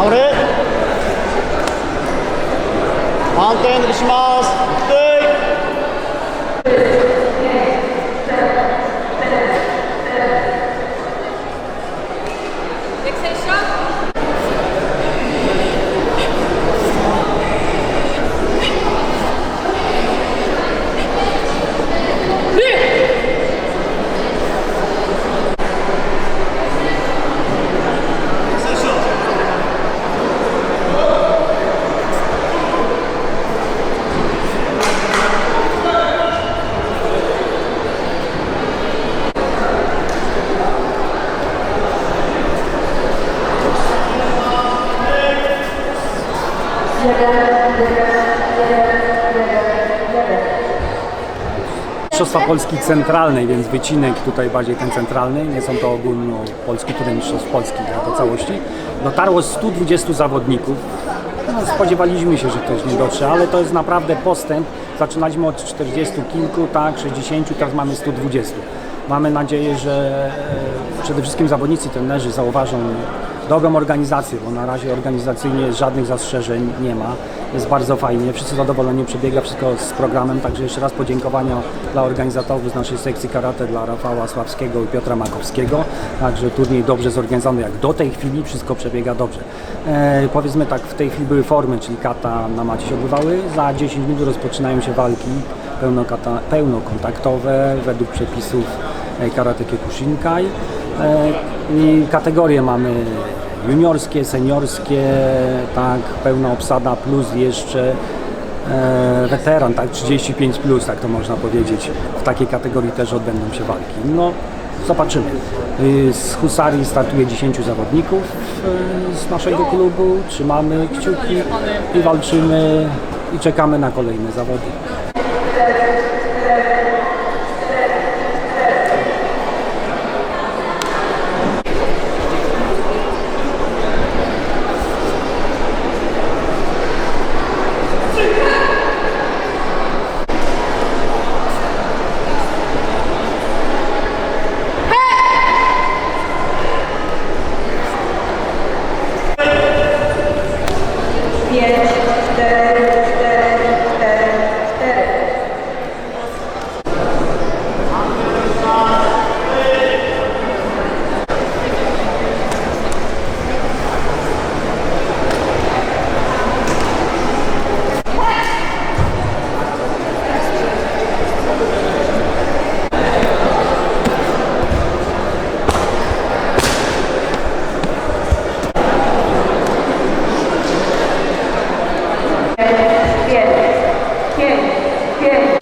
守る塗りします。Mistrzostwa Polski Centralnej, więc wycinek tutaj bardziej ten centralny, nie są to ogólnopolskie tury Mistrzostw Polski jako całości. Dotarło 120 zawodników. No, spodziewaliśmy się, że ktoś nie dotrze, ale to jest naprawdę postęp. Zaczynaliśmy od 40 kilku, tak, 60, teraz mamy 120. Mamy nadzieję, że e, przede wszystkim zawodnicy, trenerzy zauważą dobrą organizację, bo na razie organizacyjnie żadnych zastrzeżeń nie ma. Jest bardzo fajnie, wszyscy zadowoleni przebiega wszystko z programem, także jeszcze raz podziękowania dla organizatorów z naszej sekcji karate, dla Rafała Sławskiego i Piotra Makowskiego. Także turniej dobrze zorganizowany, jak do tej chwili wszystko przebiega dobrze. E, powiedzmy tak, w tej chwili były formy, czyli kata na macie się odbywały, za 10 minut rozpoczynają się walki pełnokontaktowe według przepisów e, karate Kyokushinkai. E, I kategorie mamy juniorskie, seniorskie, tak, pełna obsada plus jeszcze e, weteran, tak, 35 plus, tak to można powiedzieć. W takiej kategorii też odbędą się walki. No, zobaczymy. Y, Z Husarii startuje 10 zawodników y, z naszego klubu. Trzymamy kciuki i walczymy i czekamy na kolejne zawody. here. que